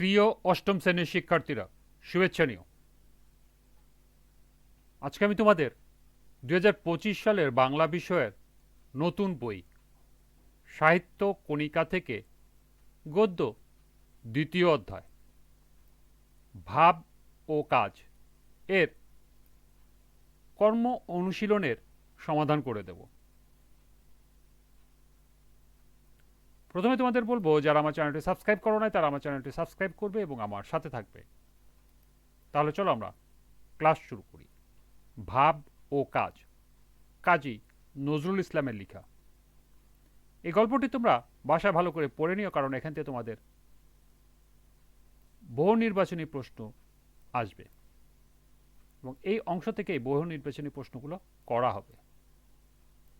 প্রিয় অষ্টম শ্রেণির শিক্ষার্থীরা, শুভেচ্ছা নিও। আজকে আমি তোমাদের দু হাজার পঁচিশ সালের বাংলা বিষয়ের নতুন বই, সাহিত্য কণিকা থেকে গদ্য দ্বিতীয় অধ্যায়, ভাব ও কাজ এর কর্ম অনুশীলনের সমাধান করে দেব। প্রথমে তোমাদের বলব, যারা আমার চ্যানেলটি সাবস্ক্রাইব করো নাই, তারা আমার চ্যানেলটি সাবস্ক্রাইব করবে এবং আমার সাথে থাকবে। তাহলে চলো আমরা ক্লাস শুরু করি। ভাব ও কাজ। কাজী নজরুল ইসলামের লেখা। এই গল্পটি তোমরা বাসায় ভালো করে পড়ে নিও, কারণ এখান থেকে তোমাদের বহু নির্বাচনী প্রশ্ন আসবে। এবং এই অংশ থেকে বহু নির্বাচনী প্রশ্নগুলো করা হবে।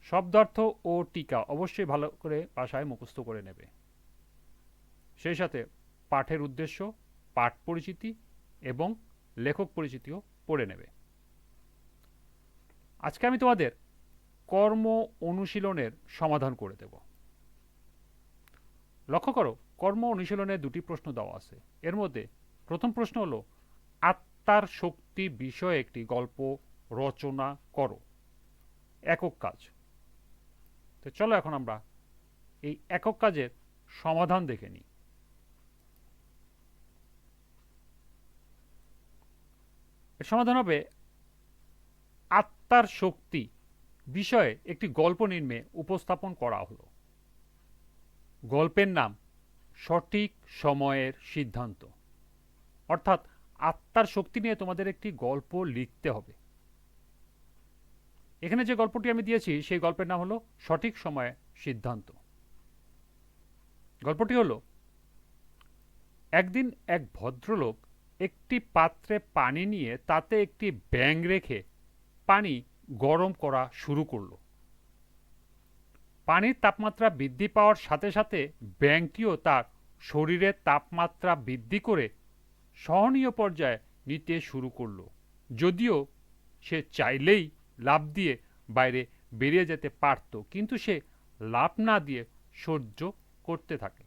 শব্দার্থ ও টিকা অবশ্যই ভালো করে বাসায় মুখস্থ করে নেবে। সেই সাথে পাঠের উদ্দেশ্য, পাঠ পরিচিতি এবং লেখক পরিচিতিও পড়ে নেবে। আজকে আমি তোমাদের কর্ম অনুশীলনের সমাধান করে দেব। লক্ষ্য করো, কর্ম অনুশীলনে দুটি প্রশ্ন দেওয়া আছে। এর মধ্যে প্রথম প্রশ্ন হলো, আত্মার শক্তি বিষয়ে একটি গল্প, রচনা করো। একক কাজ। তো চলো এখন আমরা এই একক কাজের সমাধান দেখে নিই। এর সমাধান হবে আত্মার শক্তি বিষয়ে একটি গল্প নির্মে উপস্থাপন করা হলো। গল্পের নাম সঠিক সময়ের সিদ্ধান্ত। অর্থাৎ আত্মার শক্তি নিয়ে তোমাদের একটি গল্প লিখতে হবে। এখানে যে গল্পটি আমি দিয়েছি, সেই গল্পের নাম হলো সঠিক সময়ে সিদ্ধান্ত। গল্পটি হলো, একদিন এক ভদ্রলোক একটি পাত্রে পানি নিয়ে তাতে একটি ব্যাং রেখে পানি গরম করা শুরু করল। পানির তাপমাত্রা বৃদ্ধি পাওয়ার সাথে সাথে ব্যাংকটিও তার শরীরের তাপমাত্রা বৃদ্ধি করে সহনীয় পর্যায়ে নিতে শুরু করল। যদিও সে চাইলেই লাভ দিয়ে বাইরে বেরিয়ে যেতে পারত, কিন্তু সে লাভ না দিয়ে সহ্য করতে থাকে।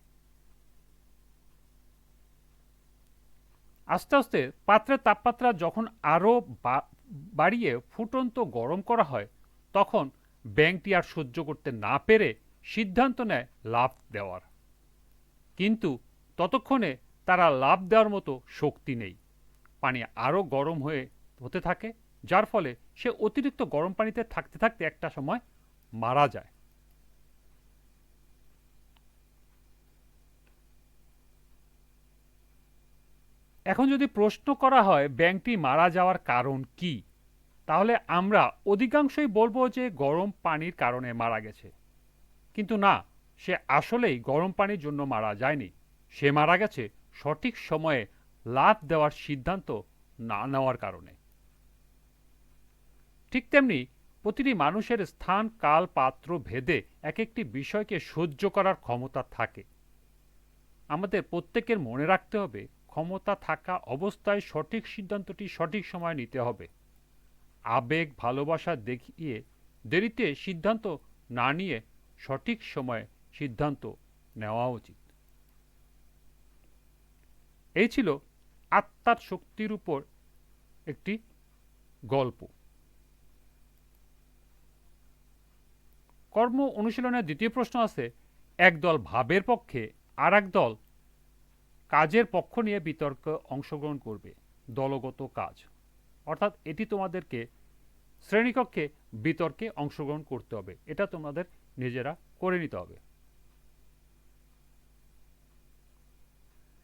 আস্তে আস্তে পাত্রের তাপমাত্রা যখন আরও বাড়িয়ে ফুটন্ত গরম করা হয়, তখন ব্যাংকটি আর সহ্য করতে না পেরে সিদ্ধান্ত নেয় লাভ দেওয়ার। কিন্তু ততক্ষণে তারা লাভ দেওয়ার মতো শক্তি নেই। পানি আরও গরম হয়ে হতে থাকে। যার ফলে সে অতিরিক্ত গরম পানিতে থাকতে থাকতে একটা সময় মারা যায়। এখন যদি প্রশ্ন করা হয়, ব্যাংকটি মারা যাওয়ার কারণ কি? তাহলে আমরা অধিকাংশই বলব যে গরম পানির কারণে মারা গেছে। কিন্তু না, সে আসলেই গরম পানির জন্য মারা যায়নি। সে মারা গেছে সঠিক সময়ে লাভ দেওয়ার সিদ্ধান্ত না নেওয়ার কারণে। ঠিক তেমনি প্রতিটি মানুষের স্থান, কাল, পাত্র, ভেদে এক একটি বিষয়কে সহ্য করার ক্ষমতা থাকে। আমাদের প্রত্যেকের মনে রাখতে হবে, ক্ষমতা থাকা অবস্থায় সঠিক সিদ্ধান্তটি সঠিক সময় নিতে হবে। আবেগ, ভালোবাসা দেখিয়ে দেরিতে সিদ্ধান্ত না নিয়ে সঠিক সময়ে সিদ্ধান্ত নেওয়া উচিত। এই ছিল আত্মার শক্তির উপর একটি গল্প। কর্ম অনুশীলনের দ্বিতীয় প্রশ্ন আছে একদল ভাবের পক্ষে আর দল কাজের পক্ষ নিয়ে বিতর্ক অংশগ্রহণ করবে, দলগত কাজ। অর্থাৎ এটি তোমাদেরকে শ্রেণীকক্ষে বিতর্কে অংশগ্রহণ করতে হবে। এটা তোমাদের নিজেরা করে নিতে হবে।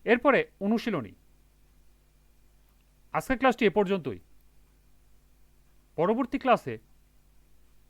এরপরে অনুশীলনী। আজকের ক্লাসটি এ পর্যন্তই। পরবর্তী ক্লাসে